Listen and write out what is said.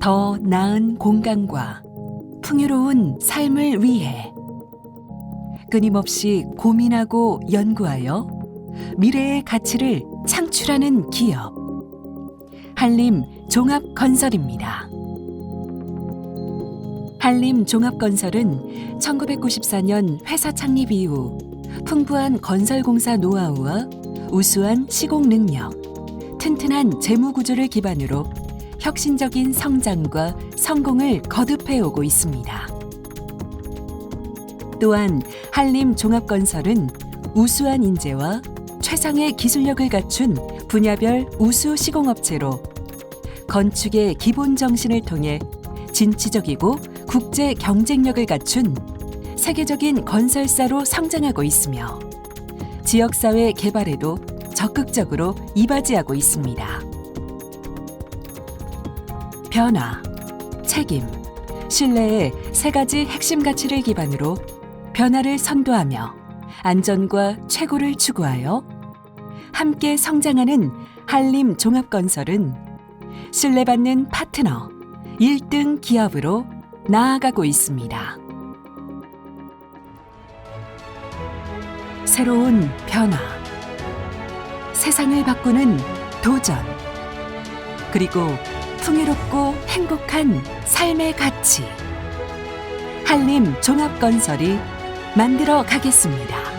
더 나은 공간과 풍요로운 삶을 위해 끊임없이 고민하고 연구하여 미래의 가치를 창출하는 기업 한림 종합건설입니다. 한림 종합건설은 1994년 회사 창립 이후 풍부한 건설공사 노하우와 우수한 시공 능력, 튼튼한 재무 구조를 기반으로 혁신적인 성장과 성공을 거듭해 오고 있습니다. 또한 한림 종합건설은 우수한 인재와 최상의 기술력을 갖춘 분야별 우수 시공업체로 건축의 기본 정신을 통해 진취적이고 국제 경쟁력을 갖춘 세계적인 건설사로 성장하고 있으며 지역사회 개발에도 적극적으로 이바지하고 있습니다. 변화, 책임, 신뢰의 세 가지 핵심 가치를 기반으로 변화를 선도하며 안전과 최고를 추구하여 함께 성장하는 한림 종합건설은 신뢰받는 파트너 1등 기업으로 나아가고 있습니다. 새로운 변화, 세상을 바꾸는 도전, 그리고 풍요롭고 행복한 삶의 가치. 한림 종합건설이 만들어 가겠습니다.